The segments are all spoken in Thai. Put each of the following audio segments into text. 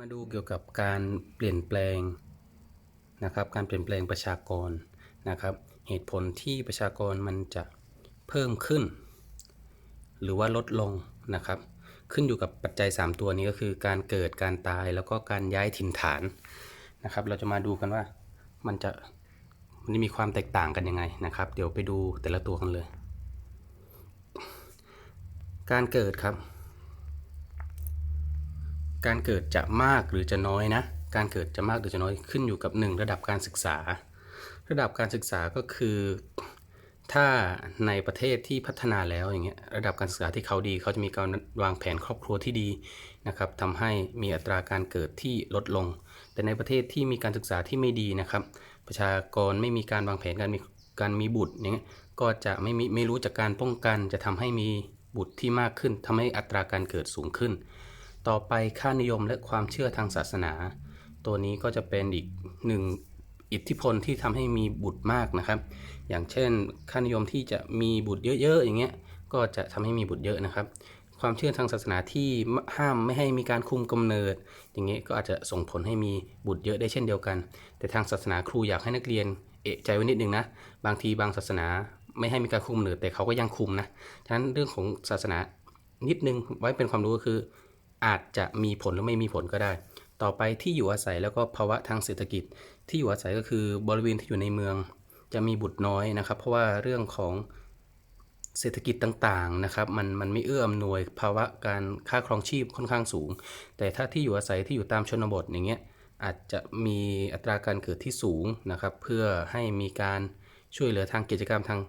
มาดูเกี่ยวกับการเปลี่ยนแปลงนะครับการเปลี่ยนแปลงประชากรนะครับ เหตุผลที่ประชากรมันจะเพิ่มขึ้น หรือว่าลดลงนะครับ ขึ้นอยู่กับปัจจัย 3 ตัวนี้ก็คือการเกิดการตายแล้วก็การย้ายถิ่นฐานนะครับ เราจะมาดูกันว่ามันจะมันมีความแตกต่างกันยังไงนะครับ เดี๋ยวไปดูแต่ละตัวกันเลย การเกิดครับ การเกิดจะมากหรือจะน้อยนะ การเกิดจะมากหรือจะน้อยขึ้นอยู่กับ 1 ระดับการศึกษา ระดับการศึกษาก็คือ ถ้าในประเทศที่พัฒนาแล้วอย่างเงี้ยระดับการศึกษาที่เขาดีเขาจะมีการวางแผนครอบครัวที่ดีนะครับทำให้มีอัตราการเกิดที่ลดลง แต่ในประเทศที่มีการศึกษาที่ไม่ดีนะครับ ประชากรไม่มีการวางแผนการมีการมีบุตรอย่างเงี้ยก็จะไม่มีไม่รู้จากการป้องกัน จะทำให้มีบุตรที่มากขึ้นทำให้อัตราการเกิดสูงขึ้น ต่อไปค่านิยมและความเชื่อทางศาสนา ตัวนี้ก็จะเป็นอีกหนึ่งอิทธิพลที่ทำให้มีบุตรมากนะครับ อย่างเช่น ค่านิยมที่จะมีบุตรเยอะๆอย่างเงี้ยก็จะทำให้มีบุตรเยอะนะครับ ความเชื่อทางศาสนาที่ห้ามไม่ให้มีการคุมกำเนิด อย่างเงี้ยก็อาจจะส่งผลให้มีบุตรเยอะได้เช่นเดียวกัน แต่ทางศาสนาครูอยากให้นักเรียนเอะใจไว้นิดนึงนะบางทีบางศาสนาไม่ให้มีการคุมกำเนิดแต่เขาก็ยังคุมนะฉะนั้นเรื่องของศาสนานิดนึงไว้เป็นความรู้ก็คือ อาจจะมีผลหรือไม่มีผลก็ได้ ต่อไปที่อยู่อาศัยแล้วก็ภาวะทางเศรษฐกิจ ที่อยู่อาศัยก็คือบริเวณที่อยู่ในเมือง จะมีบุตรน้อยนะครับ เพราะว่าเรื่องของเศรษฐกิจต่างๆนะครับมันมันไม่เอื้ออำนวยภาวะการค่าครองชีพค่อนข้างสูง แต่ถ้าที่อยู่อาศัยที่อยู่ตามชนบทอย่างเงี้ยอาจจะมีอัตราการเกิดที่สูงนะครับ เพื่อให้มีการช่วยเหลือทางกิจกรรมทาง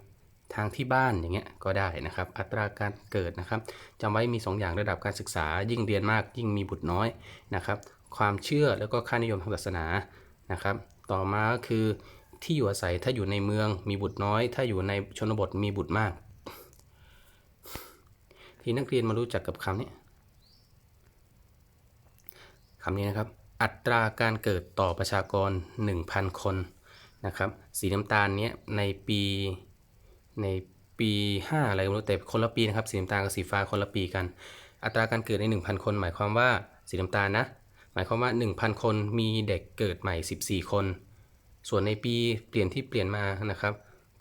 ทางที่บ้านอย่างเงี้ยก็ได้นะครับ อัตราการเกิดนะครับจำไว้มี 2 อย่างระดับการศึกษา ยิ่งเรียนมากยิ่งมีบุตรน้อยนะครับ ความเชื่อแล้วก็ค่านิยมทางศาสนานะครับ ต่อมาคือที่อยู่อาศัยถ้าอยู่ในเมืองมีบุตรน้อย ถ้าอยู่ในชนบทมีบุตรมาก ที่นักเรียนมารู้จักกับคำนี้คำนี้นะครับ อัตราการเกิดต่อประชากร 1,000 คนนะครับ สีน้ำตาลเนี้ยในปี ในปี 5 อะไรไม่รู้แต่คนละปีนะครับสีน้ำตาลกับสีฟ้าคนละปีกัน อัตราการเกิดใน 1,000 คน หมายความว่าสีน้ำตาลนะหมายความว่า 1,000 คนมีเด็กเกิดใหม่ 14 คน ส่วนในปีเปลี่ยนที่เปลี่ยนมานะครับ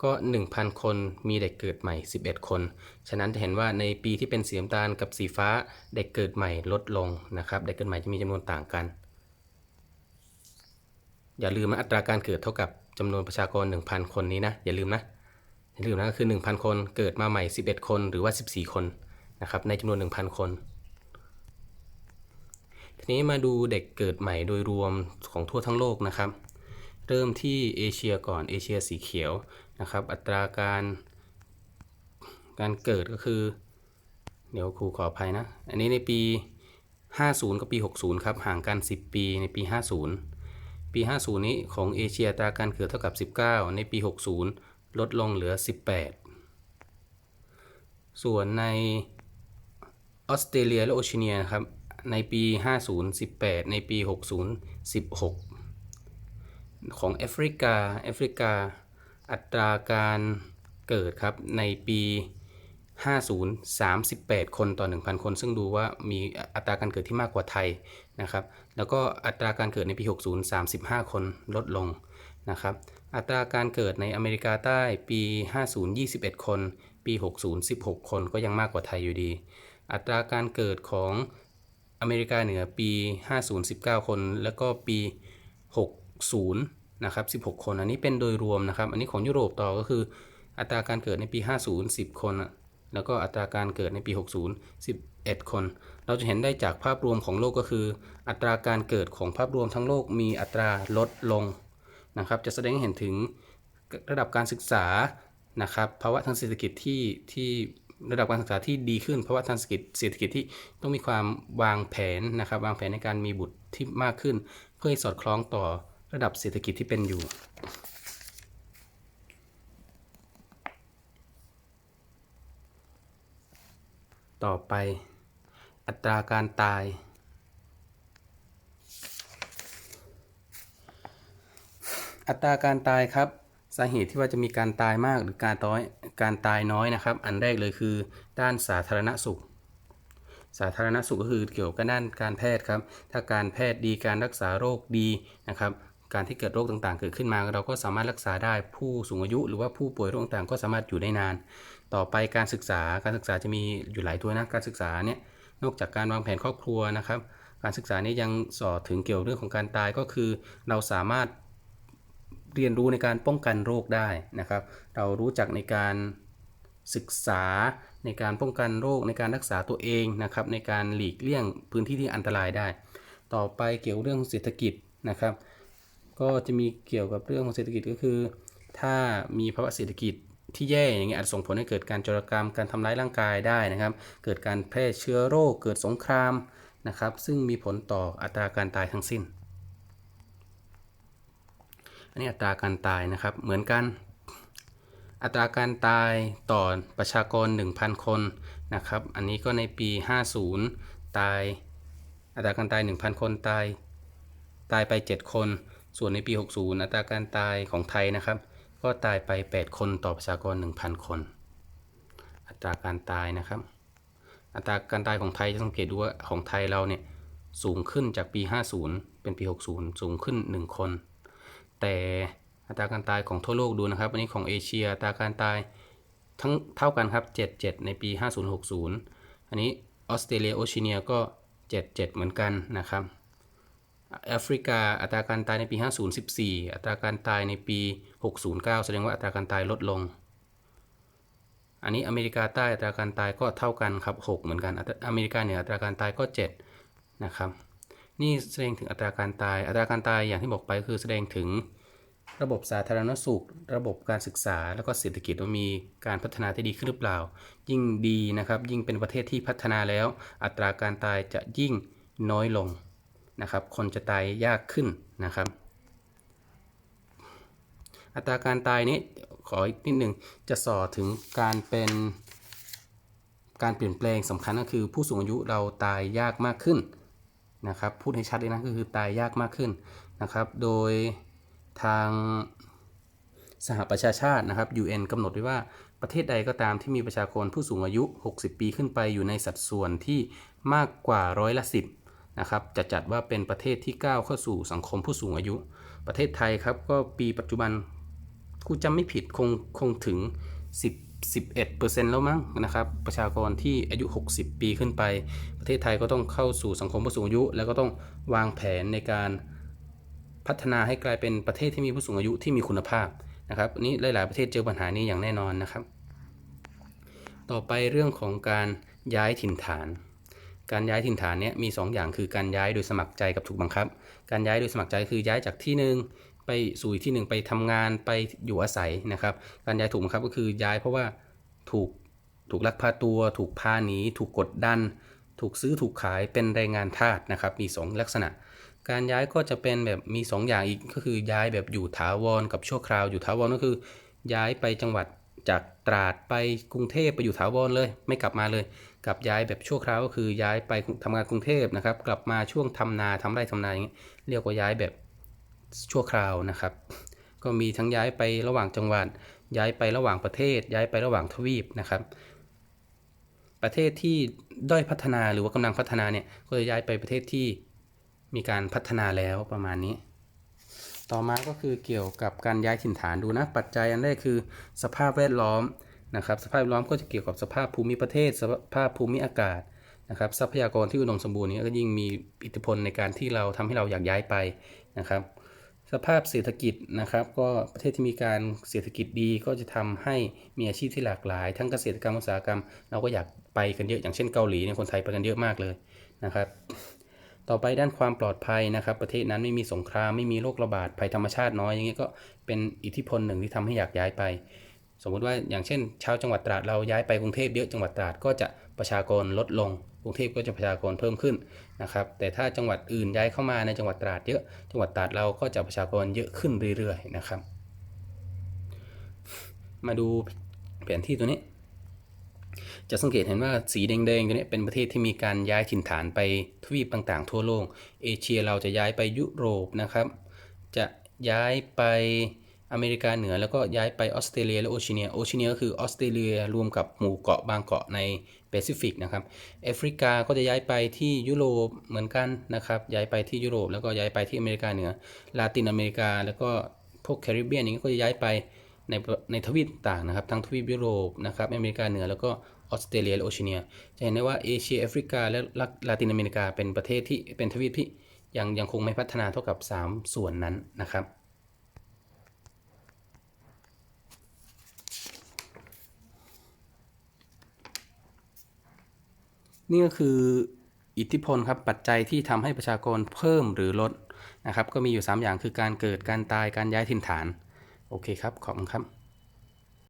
ก็ 1,000 คนมีเด็กเกิดใหม่ 11 คน ฉะนั้นจะเห็นว่าในปีที่เป็นสีน้ำตาลกับสีฟ้าเด็กเกิดใหม่ลดลงนะครับ เด็กเกิดใหม่จะมีจำนวนต่างกัน อย่าลืมนะอัตราการเกิดเท่ากับจำนวนประชากร 1,000 คนนี้นะอย่าลืมนะ อย่าลืมนะก็คือ 1,000 คนเกิดมาใหม่ 11 คนหรือว่า 14 คนนะครับในจำนวน 1,000 คน ทีนี้มาดูเด็กเกิดใหม่โดยรวมของทั่วทั้งโลกนะครับ เริ่มที่เอเชียก่อนเอเชียสีเขียวนะครับ อัตราการการเกิดก็คือ เดี๋ยวครูขออภัยนะ อันนี้ในปี 50 กับปี 60 ครับห่างกัน 10 ปีในปี 50 ปี 50 นี้ของเอเชียอัตราการเกิดเท่ากับ 19 ในปี 60 ลดลงเหลือ 18 ส่วนในออสเตรเลียและโอเชียเนียครับ ในปี 50 18 ในปี 60 16 ของแอฟริกาแอฟริกา อัตราการเกิดครับในปี 50 38 คนต่อ 1,000 คน ซึ่งดูว่ามีอัตราการเกิดที่มากกว่าไทยนะครับ แล้วก็อัตราการเกิดในปี 60 35 คนลดลงนะครับ อัตราการเกิดในอเมริกาใต้ปี 50 21 คน ปี 60 16 คนก็ยังมากกว่าไทยอยู่ดี อัตราการเกิดของอเมริกาเหนือปี 50 19 คน แล้วก็ปี 60 นะครับ 16 คน อันนี้เป็นโดยรวมนะครับ อันนี้ของยุโรปต่อก็คือ อัตราการเกิดในปี 50 10 คน แล้วก็อัตราการเกิดในปี 60 11 คน เราจะเห็นได้จากภาพรวมของโลกก็คือ อัตราการเกิดของภาพรวมทั้งโลกมีอัตราลดลง นะครับ จะแสดงให้เห็นถึงระดับการศึกษานะครับภาวะทางเศรษฐกิจที่ที่ระดับการศึกษาที่ดีขึ้นภาวะทางเศรษฐกิจเศรษฐกิจที่ต้องมีความวางแผนนะครับ วางแผนในการมีบุตรที่มากขึ้น เพื่อให้สอดคล้องต่อระดับเศรษฐกิจที่เป็นอยู่ต่อไป อัตราการตาย อัตราการตายครับสาเหตุที่ว่าจะมีการตายมากหรือการต้อยการตายน้อยนะครับ อันแรกเลยคือด้านสาธารณสุข สาธารณสุขก็คือเกี่ยวกับด้านการแพทย์ครับ ถ้าการแพทย์ดีการรักษาโรคดีนะครับ การที่เกิดโรคต่างๆ เกิดขึ้นมา เราก็สามารถรักษาได้ผู้สูงอายุ หรือว่าผู้ป่วยโรคต่างๆ ก็สามารถอยู่ได้นาน ต่อไปการศึกษาการศึกษาจะมีอยู่หลายตัวนะการศึกษาเนี่ยนอกจากการวางแผนครอบครัวนะครับ การศึกษานี้ยังสอนถึงเกี่ยวเรื่องของการตายก็คือ เราสามารถ เรียนรู้ในการป้องกันโรคได้นะครับ เรารู้จักในการศึกษาในการป้องกันโรคในการรักษาตัวเองนะครับในการหลีกเลี่ยงพื้นที่ที่อันตรายได้ ต่อไปเกี่ยวเรื่องเศรษฐกิจนะครับ ก็จะมีเกี่ยวกับเรื่องของเศรษฐกิจก็คือ ถ้ามีภาวะเศรษฐกิจที่แย่อย่างเงี้ยอาจส่งผลให้เกิดการจรกรรมการทำร้ายร่างกายได้นะครับ เกิดการแพร่เชื้อโรคเกิดสงครามนะครับ ซึ่งมีผลต่ออัตราการตายทั้งสิ้น อันนี้อัตราการตายนะครับ เหมือนกัน อัตราการตายต่อประชากร 1,000 คนนะครับ อันนี้ก็ในปี 50 ตาย อัตราการตาย 1,000 คนตาย ตายไป 7 คน ส่วนในปี 60 อัตราการตายของไทยนะครับ ก็ตายไป 8 คนต่อประชากร 1,000 คน อัตราการตายนะครับ อัตราการตายของไทยจะสังเกตดูว่าของไทยเราเนี่ยสูงขึ้นจากปี 50 เป็นปี 60 สูงขึ้น 1 คน แต่อัตราการตายของทั่วโลกดูนะครับ อันนี้ของเอเชียอัตราการตายทั้งเท่ากันครับ 77 ในปี 5060 อันนี้ออสเตรเลียโอเชียเนียก็ 77 เหมือนกันนะครับแอฟริกาอัตราการตายในปี 50 14 อัตราการตายในปี 609 แสดงว่าอัตราการตายลดลง อันนี้อเมริกาใต้อัตราการตายก็เท่ากันครับ 6 เหมือนกัน อเมริกาเหนืออัตราการตายก็ 7 นะครับ นี่แสดงถึงอัตราการตาย อัตราการตายอย่างที่บอกไปคือแสดงถึงระบบสาธารณสุข ระบบการศึกษา แล้วก็เศรษฐกิจว่ามีการพัฒนาที่ดีขึ้นหรือเปล่า ยิ่งดีนะครับ ยิ่งเป็นประเทศที่พัฒนาแล้ว อัตราการตายจะยิ่งน้อยลงนะครับ คนจะตายยากขึ้นนะครับ อัตราการตายนี้ขออีกนิดหนึ่งจะสอถึงการเป็นการเปลี่ยนแปลงสำคัญก็คือผู้สูงอายุเราตายยากมากขึ้น นะครับพูดให้ชัดเลยนะก็คือตายยากมากขึ้นนะครับ โดยทางสหประชาชาตินะครับ UN กำหนดไว้ว่าประเทศใดก็ตามที่มีประชากรผู้สูงอายุ 60 ปีขึ้นไปอยู่ในสัดส่วนที่มากกว่าร้อยละสิบนะครับจะจัดว่าเป็นประเทศที่ก้าวเข้าสู่สังคมผู้สูงอายุ ประเทศไทยครับก็ปีปัจจุบันกูจำไม่ผิดคงคงถึง 10 11%แล้วมั้งนะครับประชากรที่อายุ 60 ปีขึ้นไป ประเทศไทยก็ต้องเข้าสู่สังคมผู้สูงอายุ แล้วก็ต้องวางแผนในการพัฒนาให้กลายเป็นประเทศที่มีผู้สูงอายุที่มีคุณภาพนะครับนี้หลาย ๆ ประเทศเจอปัญหานี้อย่างแน่นอนนะครับ ต่อไปเรื่องของการย้ายถิ่นฐาน การย้ายถิ่นฐานนี้มี2อย่างคือการย้ายโดยสมัครใจกับถูกบังคับ การย้ายโดยสมัครใจคือย้ายจากที่หนึ่ง ไปสู่ที่หนึ่งไปทำงานไปอยู่อาศัยนะครับ การย้ายถูกบังคับก็คือย้ายเพราะว่าถูกถูกลักพาตัว ถูกพาหนี ถูกกดดัน ถูกซื้อถูกขายเป็นแรงงานทาสนะครับ มี 2 ลักษณะ การย้ายก็จะเป็นแบบมี 2 อย่างอีกก็คือย้ายแบบอยู่ถาวรกับชั่วคราวอยู่ถาวรก็คือ ย้ายไปจังหวัดจากตราดไปกรุงเทพไปอยู่ถาวรเลย ไม่กลับมาเลย กับย้ายแบบชั่วคราวก็คือย้ายไปทำงานกรุงเทพนะครับ กลับมาช่วงทำนาทำไร่ทำนาอย่างนี้ยเรียกว่าย้ายแบบ ชั่วคราวนะครับ ก็มีทั้งย้ายไประหว่างจังหวัด ย้ายไประหว่างประเทศ ย้ายไประหว่างทวีปนะครับ ประเทศที่ด้อยพัฒนาหรือว่ากำลังพัฒนาเนี่ยก็จะย้ายไปประเทศที่มีการพัฒนาแล้วประมาณนี้ ต่อมาก็คือเกี่ยวกับการย้ายถิ่นฐานดูนะปัจจัยอันแรกคือสภาพแวดล้อมนะครับสภาพแวดล้อมก็จะเกี่ยวกับสภาพภูมิประเทศ สภาพภูมิอากาศนะครับทรัพยากรที่อุดมสมบูรณ์นี้ก็ยิ่งมีอิทธิพลในการที่เราทำให้เราอยากย้ายไปนะครับ สภาพเศรษฐกิจนะครับก็ประเทศที่มีการเศรษฐกิจดีก็จะทำให้มีอาชีพที่หลากหลาย ทั้งเกษตรกรรมอุตสาหกรรม เราก็อยากไปกันเยอะอย่างเช่นเกาหลีเนี่ยคนไทยไปกันเยอะมากเลยนะครับต่อไปด้านความปลอดภัยนะครับ ประเทศนั้นไม่มีสงครามไม่มีโรคระบาดภัยธรรมชาติน้อยอย่างนี้ยก็เป็นอิทธิพลหนึ่งที่ทำให้อยากย้ายไป สมมุติว่าอย่างเช่นชาวจังหวัดตราดเราย้ายไปกรุงเทพเยอะจังหวัดตราดก็จะประชากรลดลง กรุงเทพก็จะประชากรเพิ่มขึ้นนะครับ แต่ถ้าจังหวัดอื่นย้ายเข้ามาในจังหวัดตราดเยอะ จังหวัดตราดเราก็จะประชากรเยอะขึ้นเรื่อยๆนะครับ มาดูแผนที่ตัวนี้ จะสังเกตเห็นว่าสีแดงๆตัวนี้เป็นประเทศที่มีการย้ายถิ่นฐานไปทวีปต่างๆ ทั่วโลก เอเชียเราจะย้ายไปยุโรปนะครับ จะย้ายไปอเมริกาเหนือแล้วก็ย้ายไปออสเตรเลียและโอชียเนีย โอชียเนียก็คือออสเตรเลียรวมกับหมู่เกาะบางเกาะใน ปปซิฟิกนะครับแอฟริกาก็จะย้ายไปที่ยุโรปเหมือนกันนะครับ ย้ายไปที่ยุโรปแล้วก็ย้ายไปที่อเมริกาเหนือ ลาตินอเมริกา แล้วก็พวกแคริบเบียนนี้ก็จะย้ายไปในในทวีปต่างนะครับ ทั้งทวีปยุโรปนะครับอเมริกาเหนือแล้วก็ออสเตรเลียและโอเชียเนียจะเห็นได้ว่าเอเชียแอฟริกาและลาตินอเมริกาเป็นประเทศที่เป็นทวีปที่ยังยังคงไม่พัฒนาเท่ากับ 3 ส่วนนั้นนะครับ นี่ก็คืออิทธิพลครับปัจจัยที่ทำให้ประชากรเพิ่มหรือลดนะครับก็มีอยู่ 3 อย่างคือการเกิดการตายการย้ายถิ่นฐาน โอเคครับ ขอบคุณครับ